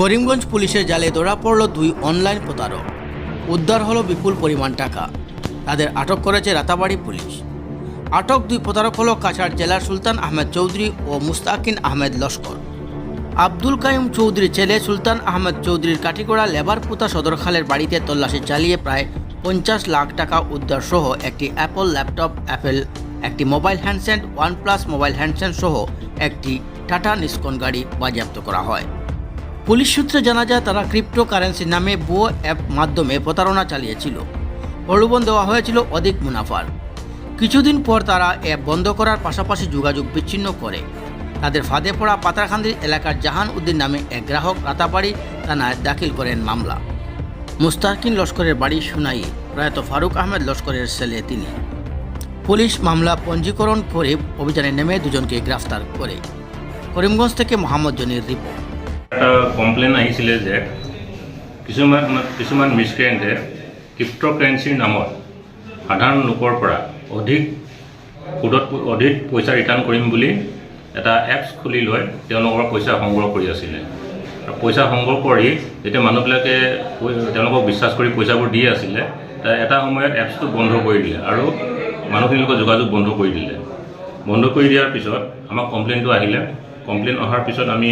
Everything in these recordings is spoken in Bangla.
করিমগঞ্জ পুলিশের জালে ধরা পড়ল দুই অনলাইন প্রতারক। উদ্ধার হলো বিপুল পরিমাণ টাকা। তাদের আটক করেছে রাতাবাড়ি পুলিশ। আটক দুই প্রতারক হলো কাছাড় জেলার সুলতান আহমেদ চৌধুরী ও মুস্তাকিন আহমেদ লস্কর। আব্দুল কাইম চৌধুরীর ছেলে সুলতান আহমেদ চৌধুরীর কাঠিগড়া লেবারপুতা সদরখালের বাড়িতে তল্লাশি চালিয়ে প্রায় পঞ্চাশ লাখ টাকা উদ্ধার সহ একটি অ্যাপল ল্যাপটপ অ্যাপেল একটি mobile handset OnePlus mobile handset সহ একটি টাটা নিস্কন গাড়ি বাজেয়াপ্ত করা হয়। পুলিশ সূত্রে জানা যায়, তারা ক্রিপ্টো কারেন্সি নামে ভুয়ো অ্যাপ মাধ্যমে প্রতারণা চালিয়েছিল। প্রলোভন দেওয়া হয়েছিল অধিক মুনাফার। কিছুদিন পর তারা অ্যাপ বন্ধ করার পাশাপাশি যোগাযোগ বিচ্ছিন্ন করে। তাদের ফাঁদে পড়া পাতারখান্দি এলাকার জাহান উদ্দিন নামে এক গ্রাহক রাতাবাড়ি থানায় দাখিল করেন মামলা। মুস্তাকিন লস্করের বাড়ি সুনাই, প্রয়াত ফারুক আহমেদ লস্করের ছেলে তিনি। পুলিশ মামলা পঞ্জীকরণ করে অভিযানে নেমে দুজনকে গ্রেফতার করে। করিমগঞ্জ থেকে মোহাম্মদ জনির রিপোর্ট। এটা কমপ্লেইন আহিছিলে যে কিছুমান কিছুমান মিছক্ৰেণ্টে ক্ৰিপ্ট'কাৰেঞ্চিৰ নামত সাধাৰণ লোকৰ পৰা অধিক সুদত অধিক পইচা ৰিটাৰ্ণ কৰিম বুলি এটা এপছ খুলি লৈ তেওঁলোকৰ পইচা সংগ্ৰহ কৰি আছিলে। পইচা সংগ্ৰহ কৰি যেতিয়া মানুহবিলাকে তেওঁলোকক বিশ্বাস কৰি পইচাবোৰ দি আছিলে এটা সময়ত এপছটো বন্ধ কৰি দিলে আৰু মানুহখিনিৰ লগত যোগাযোগ বন্ধ কৰি দিলে। বন্ধ কৰি দিয়াৰ পিছত আমাক কমপ্লেইনটো আহিলে। কমপ্লেইন অহাৰ পিছত আমি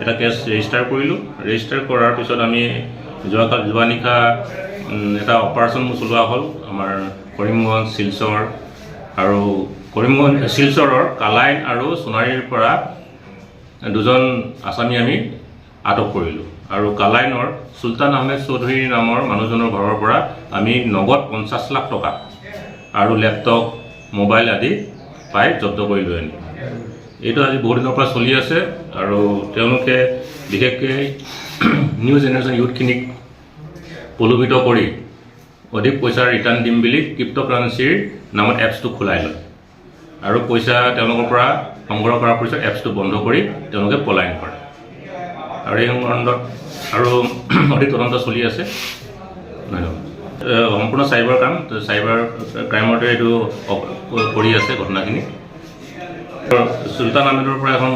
এটা কেছ ৰেজিষ্টাৰ কৰিলোঁ ৰেজিষ্টাৰ কৰাৰ পিছত আমি যোৱাকাল যোৱা নিশা এটা অপাৰেশ্যন চলোৱা হ'ল আমাৰ কৰিমগঞ্জ শিলচৰ আৰু কৰিমগঞ্জ, শিলচৰৰ কালাইন আৰু সোণাৰীৰ পৰা দুজন আছামী আমি আটক কৰিলোঁ। আৰু কালাইনৰ চুলতান আহমেদ চৌধুৰী নামৰ মানুহজনৰ ঘৰৰ পৰা আমি নগদ পঞ্চাছ লাখ টকা আৰু লেপটপ, মোবাইল আদি পাই জব্দ কৰি লৈ আনিলোঁ এইটো আজি বহু দিনৰ পৰা চলি আছে আৰু তেওঁলোকে বিশেষকৈ নিউ জেনেৰেশ্যন ইউথখিনিক প্ৰলোভিত কৰি অধিক পইচা ৰিটাৰ্ণ দিম বুলি ক্ৰিপ্ট'কাৰেঞ্চিৰ নামত এপছটো খোলাই লয়। আৰু পইচা তেওঁলোকৰ পৰা সংগ্ৰহ কৰাৰ পিছত এপছটো বন্ধ কৰি তেওঁলোকে পলায়ন কৰে। আৰু এই সংক্ৰান্তত আৰু অধিক তদন্ত চলি আছে। ধন্যবাদ। সম্পূৰ্ণ চাইবাৰ কাম চাইবাৰ ক্ৰাইমতে এইটো কৰি আছে ঘটনাখিনি। চুলতান আহমেদের পৰা এখন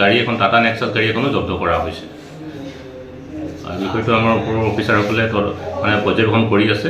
গাড়ী এখন, টাটা নেক্সাছ গাড়ী এখনও জব্দ কৰা হৈছে বিষয়টো আমাৰ ওপৰৰ অফিচাৰসকলে মানে পৰ্যবেক্ষণ কৰি আছে।